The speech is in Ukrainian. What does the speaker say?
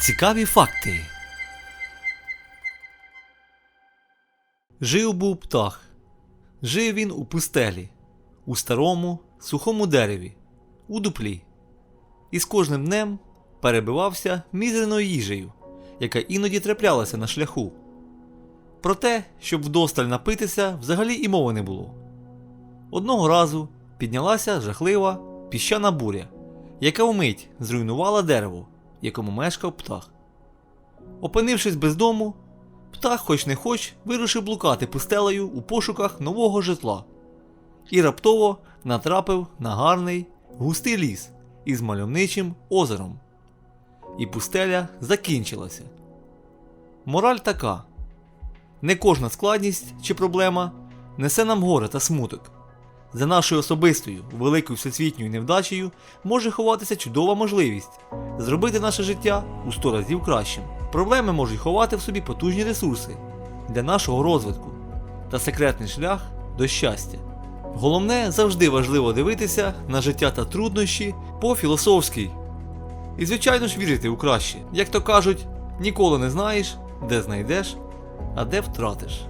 Цікаві факти. Жив був птах. Жив він у пустелі, у старому, сухому дереві, у дуплі. І з кожним днем перебивався мізерною їжею, яка іноді траплялася на шляху. Про те, щоб вдосталь напитися, взагалі і мови не було. Одного разу піднялася жахлива піщана буря, яка вмить зруйнувала дерево, в якому мешкав птах. Опинившись без дому, птах, хоч не хоч, вирушив блукати пустелею у пошуках нового житла і раптово натрапив на гарний густий ліс із мальовничим озером. І пустеля закінчилася. Мораль така: не кожна складність чи проблема несе нам горе та смуток. За нашою особистою великою всесвітньою невдачею може ховатися чудова можливість зробити наше життя у 100 разів кращим. Проблеми можуть ховати в собі потужні ресурси для нашого розвитку та секретний шлях до щастя. Головне завжди важливо дивитися на життя та труднощі по-філософськи. І, звичайно ж, вірити у краще. Як то кажуть, ніколи не знаєш, де знайдеш, а де втратиш.